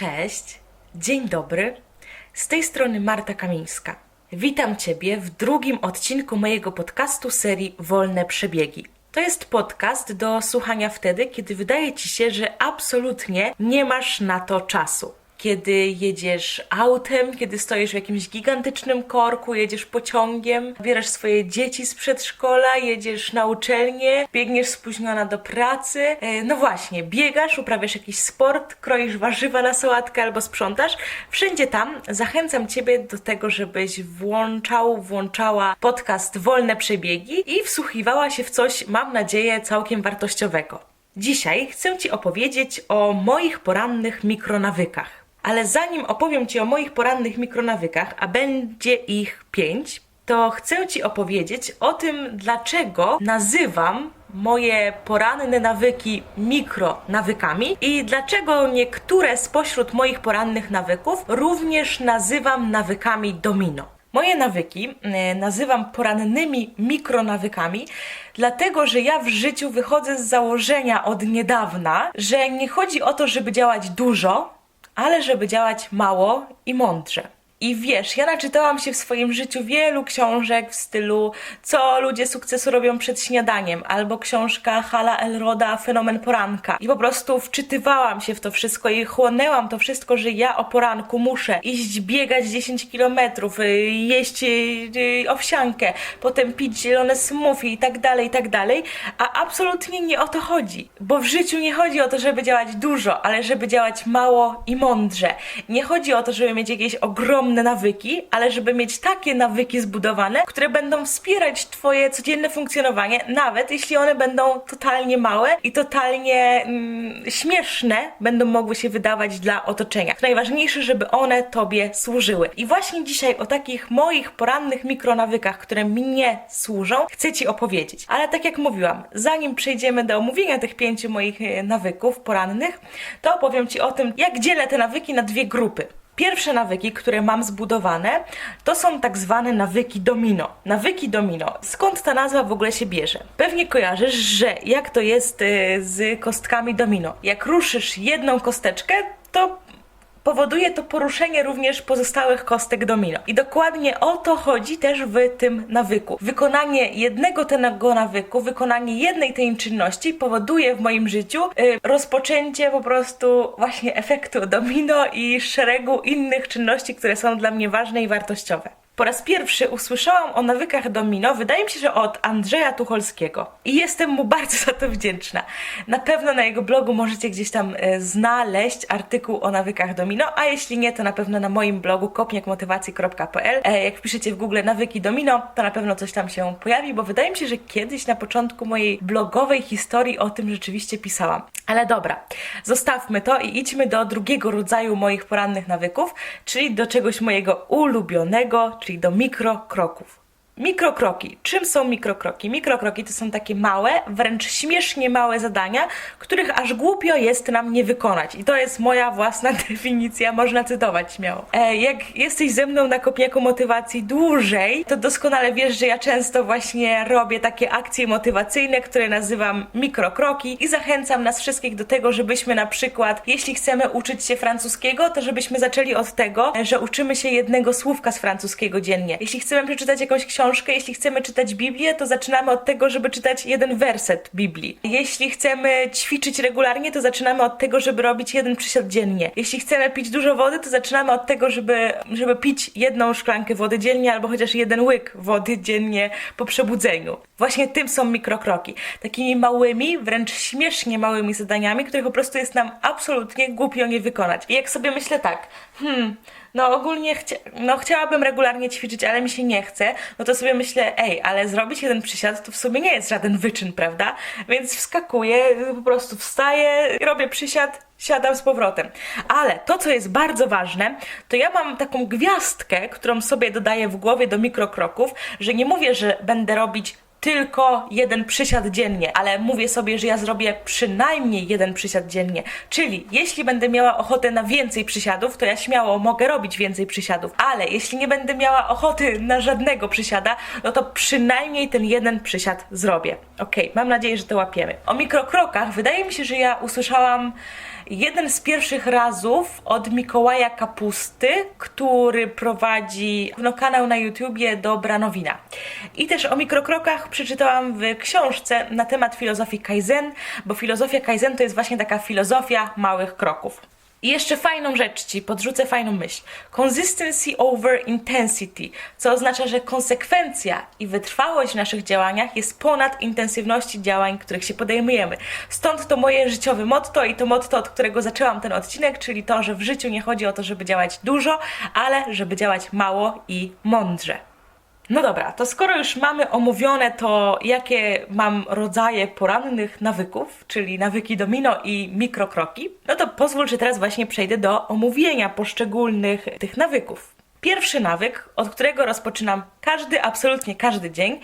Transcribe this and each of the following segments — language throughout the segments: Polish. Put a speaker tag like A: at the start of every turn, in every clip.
A: Cześć, dzień dobry. Z tej strony Marta Kamińska. Witam Ciebie w drugim odcinku mojego podcastu serii Wolne Przebiegi. To jest podcast do słuchania wtedy, kiedy wydaje Ci się, że absolutnie nie masz na to czasu. Kiedy jedziesz autem, kiedy stoisz w jakimś gigantycznym korku, jedziesz pociągiem, bierasz swoje dzieci z przedszkola, jedziesz na uczelnię, biegniesz spóźniona do pracy. E, No właśnie, biegasz, uprawiasz jakiś sport, kroisz warzywa na sałatkę albo sprzątasz. Wszędzie tam zachęcam Ciebie do tego, żebyś włączał, włączała podcast Wolne Przebiegi i wsłuchiwała się w coś, mam nadzieję, całkiem wartościowego. Dzisiaj chcę Ci opowiedzieć o moich porannych mikronawykach. Ale zanim opowiem Ci o moich porannych mikronawykach, a będzie ich pięć, to chcę Ci opowiedzieć o tym, dlaczego nazywam moje poranne nawyki mikronawykami i dlaczego niektóre spośród moich porannych nawyków również nazywam nawykami domino. Moje nawyki e, nazywam porannymi mikronawykami, dlatego że ja w życiu wychodzę z założenia od niedawna, że nie chodzi o to, żeby działać dużo, ale żeby działać mało i mądrze. I wiesz, ja naczytałam się w swoim życiu wielu książek w stylu Co ludzie sukcesu robią przed śniadaniem, albo książka Hala Elroda Fenomen poranka. I po prostu wczytywałam się w to wszystko i chłonęłam to wszystko, że ja o poranku muszę iść biegać 10 kilometrów, y, jeść y, y, owsiankę, potem pić zielone smoothie i tak dalej, i tak dalej. A absolutnie nie o to chodzi, bo w życiu nie chodzi o to, żeby działać dużo, ale żeby działać mało i mądrze. Nie chodzi o to, żeby mieć jakieś ogromne nawyki, ale żeby mieć takie nawyki zbudowane, które będą wspierać Twoje codzienne funkcjonowanie, nawet jeśli one będą totalnie małe i totalnie mm, śmieszne, będą mogły się wydawać dla otoczenia. Najważniejsze, żeby one Tobie służyły. I właśnie dzisiaj o takich moich porannych mikronawykach, które mnie służą, chcę Ci opowiedzieć. Ale tak jak mówiłam, zanim przejdziemy do omówienia tych pięciu moich e, nawyków porannych, to opowiem Ci o tym, jak dzielę te nawyki na dwie grupy. Pierwsze nawyki, które mam zbudowane, to są tak zwane nawyki domino. Nawyki domino. Skąd ta nazwa w ogóle się bierze? Pewnie kojarzysz, że jak to jest y, z kostkami domino. Jak ruszysz jedną kosteczkę, to powoduje to poruszenie również pozostałych kostek domino. I dokładnie o to chodzi też w tym nawyku. Wykonanie jednego tego nawyku, wykonanie jednej tej czynności powoduje w moim życiu y, rozpoczęcie po prostu właśnie efektu domino i szeregu innych czynności, które są dla mnie ważne i wartościowe. Po raz pierwszy usłyszałam o nawykach domino, wydaje mi się, że od Andrzeja Tucholskiego. I jestem mu bardzo za to wdzięczna. Na pewno na jego blogu możecie gdzieś tam e, znaleźć artykuł o nawykach domino, a jeśli nie, to na pewno na moim blogu kopniakmotywacji.pl. E, jak wpiszecie w Google nawyki domino, to na pewno coś tam się pojawi, bo wydaje mi się, że kiedyś na początku mojej blogowej historii o tym rzeczywiście pisałam. Ale dobra, zostawmy to i idźmy do drugiego rodzaju moich porannych nawyków, czyli do czegoś mojego ulubionego, czyli do mikrokroków. Mikrokroki. Czym są mikrokroki? Mikrokroki to są takie małe, wręcz śmiesznie małe zadania, których aż głupio jest nam nie wykonać. I to jest moja własna definicja, można cytować śmiało. E, jak jesteś ze mną na kopniaku motywacji dłużej, to doskonale wiesz, że ja często właśnie robię takie akcje motywacyjne, które nazywam mikrokroki i zachęcam nas wszystkich do tego, żebyśmy na przykład, jeśli chcemy uczyć się francuskiego, to żebyśmy zaczęli od tego, że uczymy się jednego słówka z francuskiego dziennie. Jeśli chcemy przeczytać jakąś książkę, jeśli chcemy czytać Biblię, to zaczynamy od tego, żeby czytać jeden werset Biblii. Jeśli chcemy ćwiczyć regularnie, to zaczynamy od tego, żeby robić jeden przysiad dziennie. Jeśli chcemy pić dużo wody, to zaczynamy od tego, żeby, żeby pić jedną szklankę wody dziennie albo chociaż jeden łyk wody dziennie po przebudzeniu. Właśnie tym są mikrokroki. Takimi małymi, wręcz śmiesznie małymi zadaniami, których po prostu jest nam absolutnie głupio nie wykonać. I jak sobie myślę tak, hmm, no ogólnie chcia no chciałabym regularnie ćwiczyć, ale mi się nie chce, no to sobie myślę, ej, ale zrobić jeden przysiad to w sumie nie jest żaden wyczyn, prawda? Więc wskakuję, po prostu wstaję, robię przysiad, siadam z powrotem. Ale to, co jest bardzo ważne, to ja mam taką gwiazdkę, którą sobie dodaję w głowie do mikrokroków, że nie mówię, że będę robić tylko jeden przysiad dziennie, ale mówię sobie, że ja zrobię przynajmniej jeden przysiad dziennie. Czyli jeśli będę miała ochotę na więcej przysiadów, to ja śmiało mogę robić więcej przysiadów, ale jeśli nie będę miała ochoty na żadnego przysiada, no to przynajmniej ten jeden przysiad zrobię. Ok, mam nadzieję, że to łapiemy. O mikrokrokach wydaje mi się, że ja usłyszałam jeden z pierwszych razów od Mikołaja Kapusty, który prowadzi no, kanał na YouTubie do Branowina. I też o mikrokrokach przeczytałam w książce na temat filozofii Kaizen, bo filozofia Kaizen to jest właśnie taka filozofia małych kroków. I jeszcze fajną rzecz Ci, podrzucę fajną myśl. Consistency over intensity, co oznacza, że konsekwencja i wytrwałość w naszych działaniach jest ponad intensywności działań, których się podejmujemy. Stąd to moje życiowe motto i to motto, od którego zaczęłam ten odcinek, czyli to, że w życiu nie chodzi o to, żeby działać dużo, ale żeby działać mało i mądrze. No dobra, to skoro już mamy omówione to, jakie mam rodzaje porannych nawyków, czyli nawyki domino i mikrokroki, no to pozwól, że teraz właśnie przejdę do omówienia poszczególnych tych nawyków. Pierwszy nawyk, od którego rozpoczynam każdy, absolutnie każdy dzień,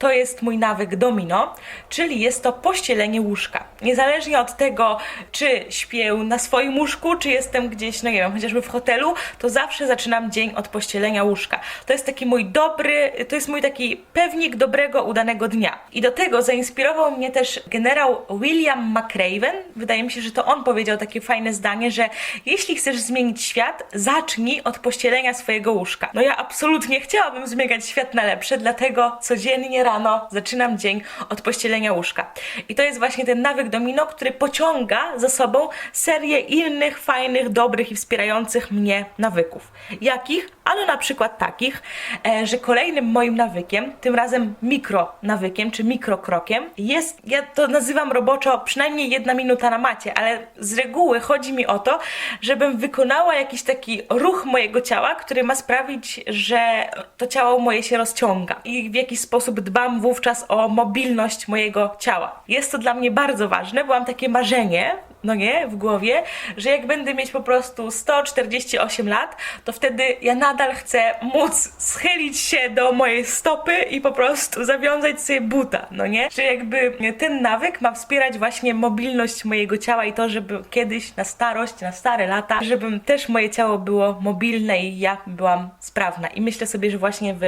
A: to jest mój nawyk domino, czyli jest to pościelenie łóżka. Niezależnie od tego, czy śpię na swoim łóżku, czy jestem gdzieś, no nie wiem, chociażby w hotelu, to zawsze zaczynam dzień od pościelenia łóżka. To jest taki mój dobry, to jest mój taki pewnik dobrego, udanego dnia. I do tego zainspirował mnie też generał William McRaven. Wydaje mi się, że to on powiedział takie fajne zdanie, że jeśli chcesz zmienić świat, zacznij od pościelenia swojego łóżka. No ja absolutnie chciałabym zmieniać świat na lepsze, dlatego codziennie rano zaczynam dzień od pościelenia łóżka. I to jest właśnie ten nawyk domino, który pociąga za sobą serię innych fajnych, dobrych i wspierających mnie nawyków. Jakich? Ano na przykład takich, e, że kolejnym moim nawykiem, tym razem mikronawykiem czy mikrokrokiem, jest, ja to nazywam roboczo przynajmniej jedna minuta na macie, ale z reguły chodzi mi o to, żebym wykonała jakiś taki ruch mojego ciała, który ma sprawić, że to ciało moje się rozciąga i w jakiś sposób dbam wówczas o mobilność mojego ciała. Jest to dla mnie bardzo ważne, bo mam takie marzenie, no nie, w głowie, że jak będę mieć po prostu 148 lat, to wtedy ja nadal chcę móc schylić się do mojej stopy i po prostu zawiązać sobie buta, no nie? Czy jakby ten nawyk ma wspierać właśnie mobilność mojego ciała i to, żeby kiedyś na starość, na stare lata, żebym też moje ciało było mobilne i ja byłam sprawna. I myślę sobie, że właśnie w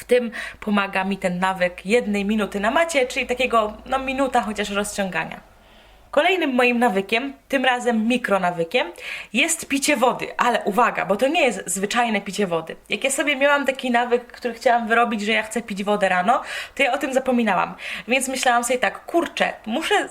A: w tym pomaga mi ten nawyk jednej minuty na macie, czyli takiego, no minuta chociaż rozciągania. Kolejnym moim nawykiem, tym razem mikronawykiem, jest picie wody. Ale uwaga, bo to nie jest zwyczajne picie wody. Jak ja sobie miałam taki nawyk, który chciałam wyrobić, że ja chcę pić wodę rano, to ja o tym zapominałam. Więc myślałam sobie tak, kurczę, muszę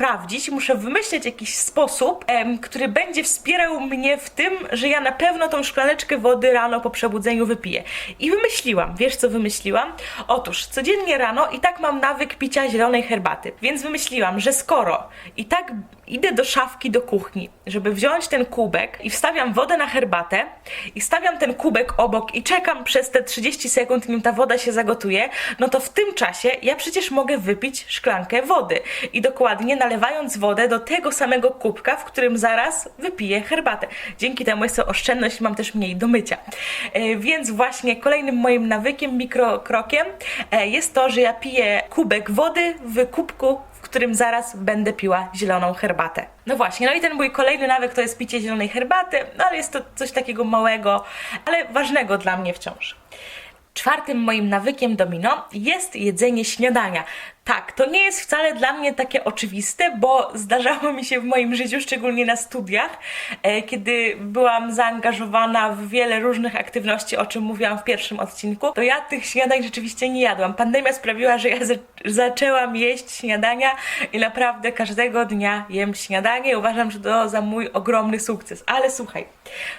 A: sprawdzić, muszę wymyśleć jakiś sposób, em, który będzie wspierał mnie w tym, że ja na pewno tą szklaneczkę wody rano po przebudzeniu wypiję. I wymyśliłam, wiesz co wymyśliłam? Otóż codziennie rano i tak mam nawyk picia zielonej herbaty, więc wymyśliłam, że skoro i tak idę do szafki do kuchni, żeby wziąć ten kubek i wstawiam wodę na herbatę i stawiam ten kubek obok i czekam przez te 30 sekund, nim ta woda się zagotuje, no to w tym czasie ja przecież mogę wypić szklankę wody i dokładnie nalewając wodę do tego samego kubka, w którym zaraz wypiję herbatę. Dzięki temu jest to oszczędność, mam też mniej do mycia. E, więc właśnie kolejnym moim nawykiem, mikrokrokiem e, jest to, że ja piję kubek wody w kubku w którym zaraz będę piła zieloną herbatę. No właśnie, no i ten mój kolejny nawyk to jest picie zielonej herbaty, no ale jest to coś takiego małego, ale ważnego dla mnie wciąż. Czwartym moim nawykiem domino jest jedzenie śniadania. Tak, to nie jest wcale dla mnie takie oczywiste, bo zdarzało mi się w moim życiu, szczególnie na studiach, e, kiedy byłam zaangażowana w wiele różnych aktywności, o czym mówiłam w pierwszym odcinku, to ja tych śniadań rzeczywiście nie jadłam. Pandemia sprawiła, że ja za zaczęłam jeść śniadania i naprawdę każdego dnia jem śniadanie. Uważam, że to za mój ogromny sukces. Ale słuchaj,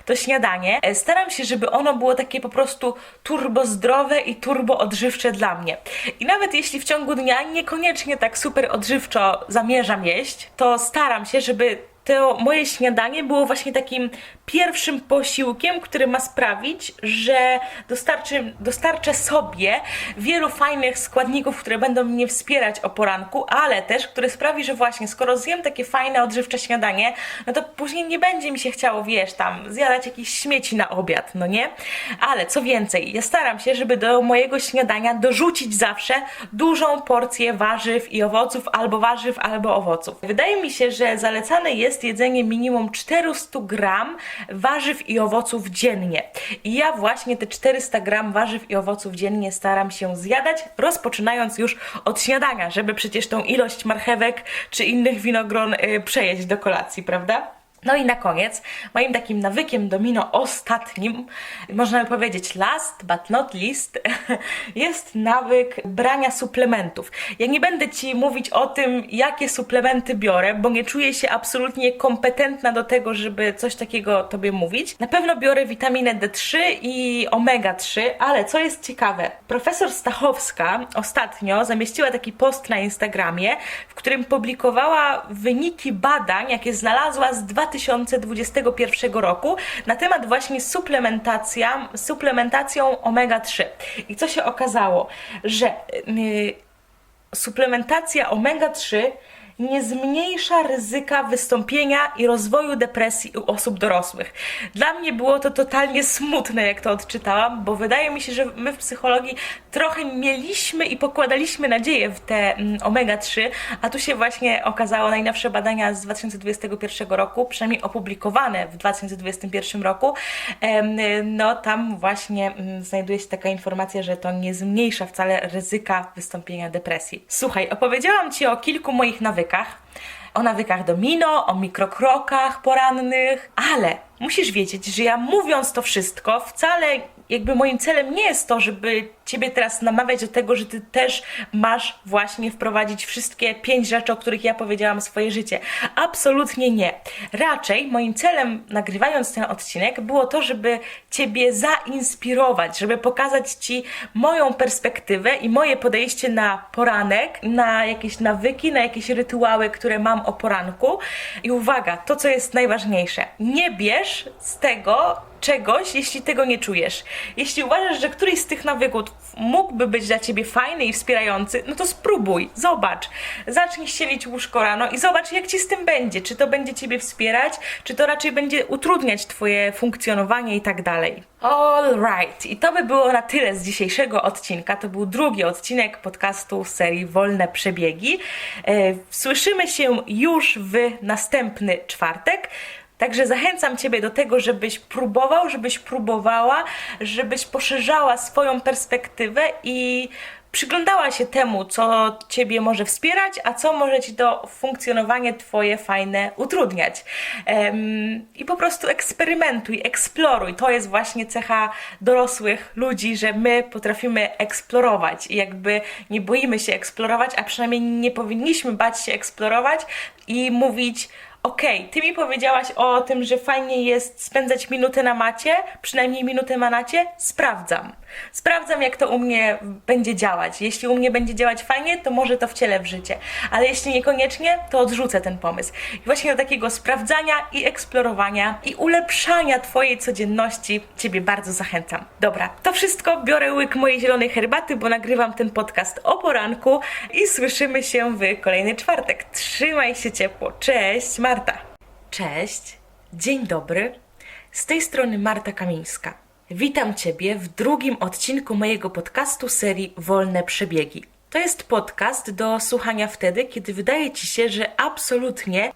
A: to śniadanie e, staram się, żeby ono było takie po prostu turbo zdrowe i turbo odżywcze dla mnie. I nawet jeśli w ciągu dnia niekoniecznie tak super odżywczo zamierzam jeść, to staram się, żeby to moje śniadanie było właśnie takim pierwszym posiłkiem, który ma sprawić, że dostarczy, dostarczę sobie wielu fajnych składników, które będą mnie wspierać o poranku, ale też, który sprawi, że właśnie skoro zjem takie fajne, odżywcze śniadanie, no to później nie będzie mi się chciało, wiesz, tam zjadać jakichś śmieci na obiad, no nie? Ale co więcej, ja staram się, żeby do mojego śniadania dorzucić zawsze dużą porcję warzyw i owoców, albo warzyw, albo owoców. Wydaje mi się, że zalecane jest jedzenie minimum 400 gram warzyw i owoców dziennie. I ja właśnie te 400 gram warzyw i owoców dziennie staram się zjadać, rozpoczynając już od śniadania, żeby przecież tą ilość marchewek czy innych winogron yy, przejeść do kolacji, prawda? No i na koniec, moim takim nawykiem domino ostatnim, można by powiedzieć last but not least, jest nawyk brania suplementów. Ja nie będę Ci mówić o tym, jakie suplementy biorę, bo nie czuję się absolutnie kompetentna do tego, żeby coś takiego Tobie mówić. Na pewno biorę witaminę D3 i omega-3, ale co jest ciekawe, profesor Stachowska ostatnio zamieściła taki post na Instagramie, w którym publikowała wyniki badań, jakie znalazła z 2021 roku na temat właśnie suplementacja, suplementacją omega-3. I co się okazało, że yy, suplementacja omega-3 nie zmniejsza ryzyka wystąpienia i rozwoju depresji u osób dorosłych. Dla mnie było to totalnie smutne, jak to odczytałam, bo wydaje mi się, że my w psychologii trochę mieliśmy i pokładaliśmy nadzieję w te mm, omega-3, a tu się właśnie okazało najnowsze badania z 2021 roku, przynajmniej opublikowane w 2021 roku. No tam właśnie mm, znajduje się taka informacja, że to nie zmniejsza wcale ryzyka wystąpienia depresji. Słuchaj, opowiedziałam Ci o kilku moich nawykach, o nawykach domino, o mikrokrokach porannych, ale musisz wiedzieć, że ja mówiąc to wszystko, wcale jakby moim celem nie jest to, żeby Ciebie teraz namawiać do tego, że Ty też masz właśnie wprowadzić wszystkie pięć rzeczy, o których ja powiedziałam w swoje życie. Absolutnie nie. Raczej moim celem, nagrywając ten odcinek, było to, żeby Ciebie zainspirować, żeby pokazać Ci moją perspektywę i moje podejście na poranek, na jakieś nawyki, na jakieś rytuały, które mam o poranku. I uwaga, to co jest najważniejsze, nie bierz z tego czegoś, jeśli tego nie czujesz. Jeśli uważasz, że któryś z tych nawyków mógłby być dla ciebie fajny i wspierający, no to spróbuj, zobacz. Zacznij ścielić łóżko rano i zobacz, jak ci z tym będzie. Czy to będzie ciebie wspierać, czy to raczej będzie utrudniać twoje funkcjonowanie i tak dalej. Alright, i to by było na tyle z dzisiejszego odcinka. To był drugi odcinek podcastu serii Wolne Przebiegi. E, Słyszymy się już w następny czwartek. Także zachęcam Ciebie do tego, żebyś próbował, żebyś próbowała, żebyś poszerzała swoją perspektywę i przyglądała się temu, co Ciebie może wspierać, a co może Ci to funkcjonowanie Twoje fajne utrudniać. Em, I po prostu eksperymentuj, eksploruj. To jest właśnie cecha dorosłych ludzi, że my potrafimy eksplorować i jakby nie boimy się eksplorować, a przynajmniej nie powinniśmy bać się eksplorować i mówić, Okej, ty mi powiedziałaś o tym, że fajnie jest spędzać minutę na macie, przynajmniej minutę na nacie. Sprawdzam. Sprawdzam, jak to u mnie będzie działać. Jeśli u mnie będzie działać fajnie, to może to wcielę w życie. Ale jeśli niekoniecznie, to odrzucę ten pomysł. I właśnie do takiego sprawdzania i eksplorowania i ulepszania Twojej codzienności Ciebie bardzo zachęcam. Dobra, to wszystko. Biorę łyk mojej zielonej herbaty, bo nagrywam ten podcast o poranku i słyszymy się w kolejny czwartek. Trzymaj się ciepło. Cześć, Marta. Cześć, dzień dobry. Z tej strony Marta Kamińska. Witam Ciebie w drugim odcinku mojego podcastu serii Wolne Przebiegi. To jest podcast do słuchania wtedy, kiedy wydaje Ci się, że absolutnie